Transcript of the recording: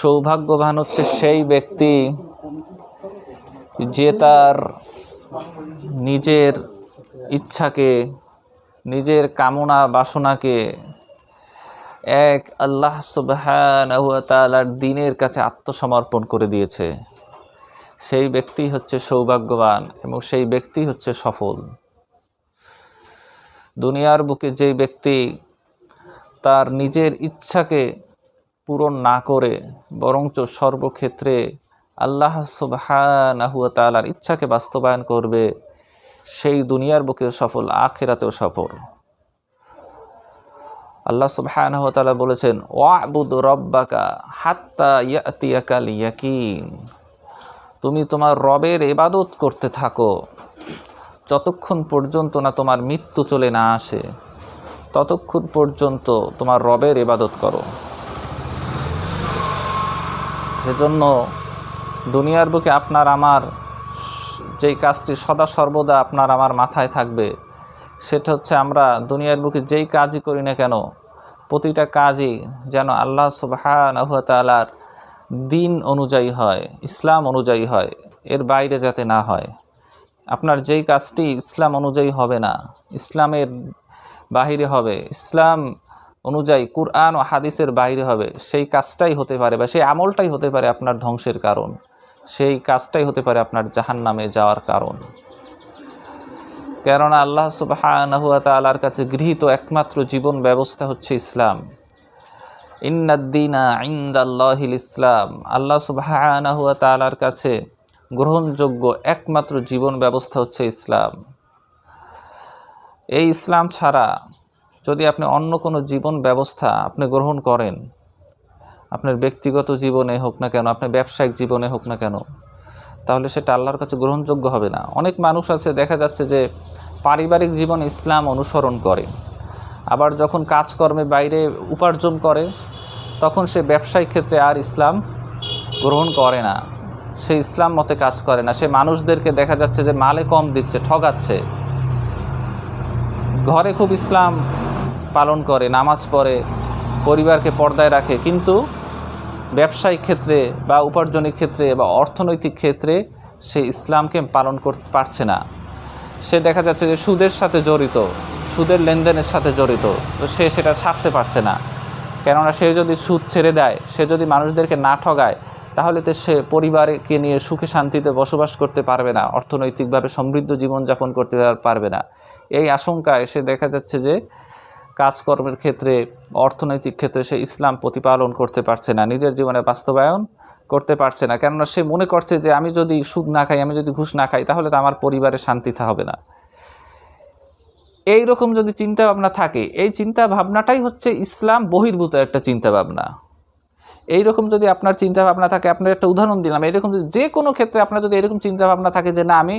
সৌভাগ্যবান হচ্ছে সেই ব্যক্তি যে তার নিজের ইচ্ছাকে, নিজের কামনা বাসনাকে এক আল্লাহ ওয়া দিনের কাছে আত্মসমর্পণ করে দিয়েছে। সেই ব্যক্তি হচ্ছে সৌভাগ্যবান এবং সেই ব্যক্তি হচ্ছে সফল। দুনিয়ার বুকে যেই ব্যক্তি তার নিজের ইচ্ছাকে পূরণ না করে, বরঞ্চ সর্বক্ষেত্রে আল্লাহ সুবহানাহু ওয়া তাআলার ইচ্ছাকে বাস্তবায়ন করবে, সেই দুনিয়ার বুকেও সফল, আখেরাতেও সফল। আল্লাহ সুবহানাহু তাআলা বলেছেন, ওয়াবুদ রব্বাকা হাত্তা ইয়াতিয়াকাল ইয়াকিন তুমি তোমার রবের ইবাদত করতে থাকো, যতক্ষণ পর্যন্ত না তোমার মৃত্যু চলে না আসে, ততক্ষণ পর্যন্ত তোমার রবের ইবাদত করো। সেজন্য দুনিয়ার বুকে আপনার আমার যেই কাজটি সদা সর্বদা আপনার আমার মাথায় থাকবে, সেটা হচ্ছে আমরা দুনিয়ার বুকে যেই কাজই করি না কেন, প্রতিটা কাজই যেন আল্লাহ সুবহানাহু ওয়া দিন অনুযায়ী হয়, ইসলাম অনুযায়ী হয়, এর বাইরে যাতে না হয়। আপনার যেই কাজটি ইসলাম অনুযায়ী হবে না, ইসলামের বাহিরে হবে, ইসলাম অনুযায়ী কুরআন ও হাদিসের বাইরে হবে, সেই কাজটাই হতে পারে বা সেই আমলটাই হতে পারে আপনার ধ্বংসের কারণ। সেই কাজটাই হতে পারে আপনার জাহান্নামে যাওয়ার কারণ। কেননা আল্লাহ ওয়া কাছে গৃহীত একমাত্র জীবন ব্যবস্থা হচ্ছে ইসলাম। ইন্নাদ্দিনা ইন্দাল্লাহিল ইসলাম আল্লাহ তাআলার কাছে গ্রহণযোগ্য একমাত্র জীবন ব্যবস্থা হচ্ছে ইসলাম। এই ইসলাম ছাড়া যদি আপনি অন্য কোনো জীবন ব্যবস্থা আপনি গ্রহণ করেন, আপনার ব্যক্তিগত জীবনে হোক না কেন, আপনার ব্যবসায়িক জীবনে হোক না কেন, তাহলে সেটা আল্লাহর কাছে গ্রহণযোগ্য হবে না। অনেক মানুষ আছে, দেখা যাচ্ছে যে পারিবারিক জীবন ইসলাম অনুসরণ করে। আবার যখন কাজকর্মে বাইরে উপার্জন করে, তখন সে ব্যবসায়িক ক্ষেত্রে আর ইসলাম গ্রহণ করে না। সে ইসলাম মতে কাজ করে না। সে মানুষদেরকে দেখা যাচ্ছে যে মালে কম দিচ্ছে, ঠগাচ্ছে। ঘরে খুব ইসলাম পালন করে, নামাজ পড়ে, পরিবারকে পর্দায় রাখে। কিন্তু ব্যবসায়িক ক্ষেত্রে বা উপার্জনের ক্ষেত্রে বা অর্থনৈতিক ক্ষেত্রে সে ইসলামকে পালন করতে পারছে না। সে দেখা যাচ্ছে যে সুদের সাথে জড়িত, সুদের লেনদেনের সাথে জড়িত, তো সে সেটা ছাড়তে পারছে না। কেননা সে যদি সুদ ছেড়ে দেয়, সে যদি মানুষদেরকে না ঠগায়, তাহলে তো সে পরিবারকে নিয়ে সুখে শান্তিতে বসবাস করতে পারবে না, অর্থনৈতিকভাবে সমৃদ্ধ জীবনযাপন করতে পারবে না। এই আশঙ্কায় সে দেখা যাচ্ছে যে কাজকর্মের ক্ষেত্রে, অর্থনৈতিক ক্ষেত্রে সে ইসলাম প্রতিপালন করতে পারছে না, নিজের জীবনে বাস্তবায়ন করতে পারছে না। কেননা সে মনে করছে যে, আমি যদি সুদ না খাই, আমি যদি ঘুষ না খাই, তাহলে তো আমার পরিবারে শান্তি হবে না। এই রকম যদি চিন্তা ভাবনা থাকে, এই চিন্তা ভাবনাটাই হচ্ছে ইসলাম বহির্ভূত একটা চিন্তা ভাবনা। এই রকম যদি আপনার চিন্তা ভাবনা থাকে, আপনার একটা উদাহরণ দিলাম এরকম যে কোনো ক্ষেত্রে আপনার যদি এরকম চিন্তা ভাবনা থাকে যে, না, আমি